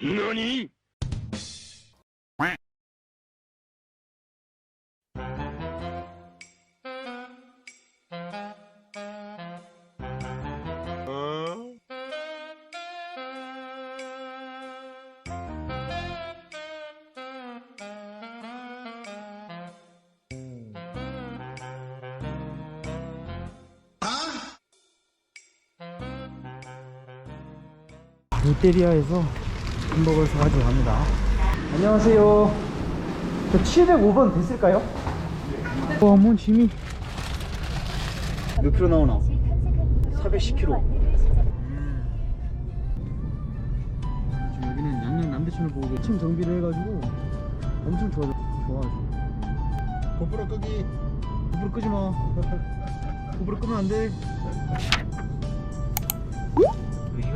何 롯데리아에서 햄버거를 사가지고 갑니다. 안녕하세요. 저 705번 됐을까요? 와, 뭔 짐이. 몇 킬로 나오나? 410kg. 지금 여기는 양양 남대천을 보고 층 정비를 해가지고 엄청 좋아, 좋아하죠. 고프로 끄기 고프로 끄지 마. 고프로 끄면 안 돼.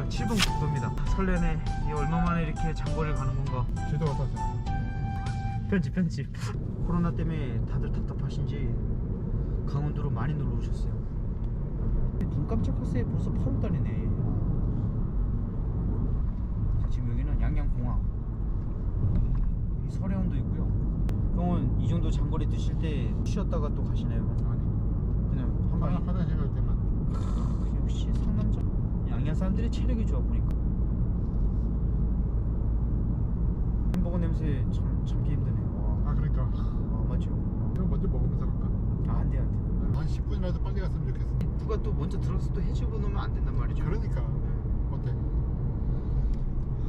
여기가 7번 국도입니다. 설레네. 이 얼마 만에 이렇게 장거리를 가는 건가? 지도 어떠세요? 편집 편집 코로나 때문에 다들 답답하신지 강원도로 많이 놀러 오셨어요 눈 깜짝했어요 벌써 8월달이네 지금 여기는 양양공항 이 서해안도 있고요 형은 이 정도 장거리 뛰실 때 쉬었다가 또 가시나요? 아니 그냥 한 방에 화장, 화장실 갈 때만 크, 역시 상남자 양양 사람들이 체력이 좋아 보니까. 햄버거 냄새 참 참기 힘드네 와, 아 그러니까. 와 맞죠. 이거 먼저 먹으면서 갈까? 아 안돼 안돼. 한 10분이라도 빨리 갔으면 좋겠어. 누가 또 먼저 들어서 또 해주고 놓으면 안 된단 말이죠. 그러니까. 어때?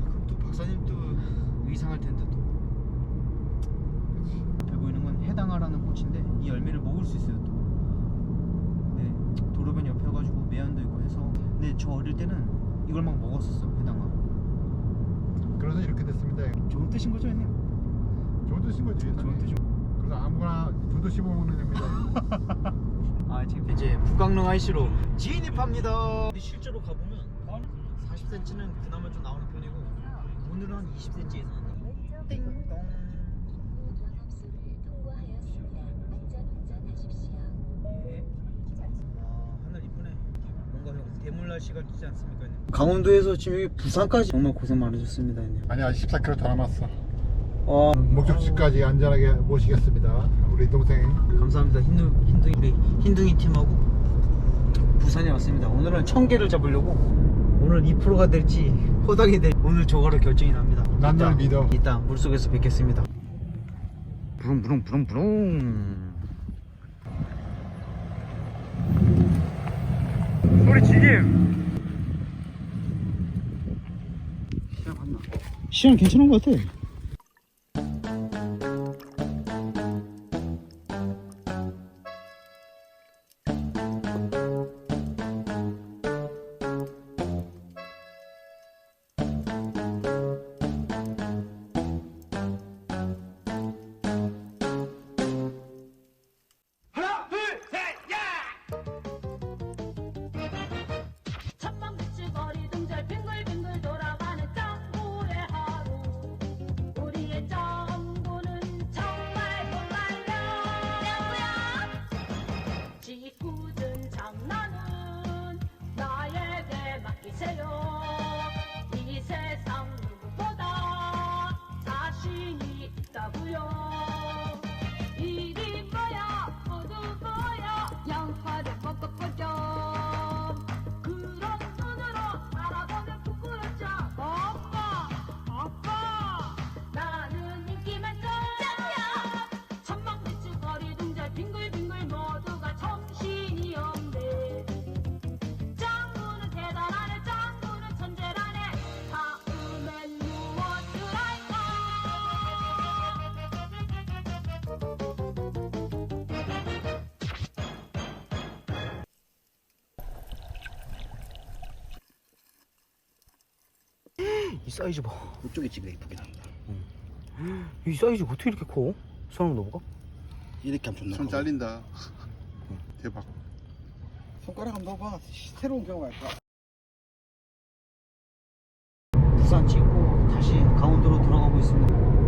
그럼 또 박사님 또 의상할 텐데 또. 앞에 보이는 건 해당하라는 꽃인데 이 열매를 먹을 수 있어요 또. 네, 도로변 옆에 가지고 매연도 있고 해서 근데 저 어릴 때는 이걸 막 먹었었어 해당화 그래서 이렇게 됐습니다 좋은 뜻인 거죠 형님? 좋은 뜻인 거지 좋은 뜻이 그래서 아무거나 두두 씹어 먹는 됩니다 아 지금 이제 북강릉 IC로 진입합니다. 실제로 가보면 40cm는 그나마 좀 나오는 편이고 오늘은 한 20cm 이상 나온다. 띵동. 날씨가 있지 않습니까? 강원도에서 지금 여기 부산까지 정말 고생 많으셨습니다. 형님. 아니 아직 14km 더 남았어 와 목적지까지 안전하게 모시겠습니다 우리 동생 감사합니다. 힌두 힌둥이 우리 힌둥이 팀하고 부산에 왔습니다. 오늘은 천 개를 잡으려고 오늘 2%가 될지 호당이 될지 오늘 저거로 결정이 납니다. 난 널 이따, 믿어. 이따 물속에서 뵙겠습니다. 부릉 부릉 부릉 부릉. 소리 봤나? 시간 괜찮은 것 같아. 央 이 사이즈 봐. 이쪽이 진짜 이쁘게 나온다. 이 사이즈 어떻게 이렇게 커? 사람 너가? 이렇게 하면 존나. 손 잘린다. 대박. 손가락 한번 넣어봐. 새로운 경험할 거야. 부산 찍고 다시 강원도로 돌아가고 있습니다.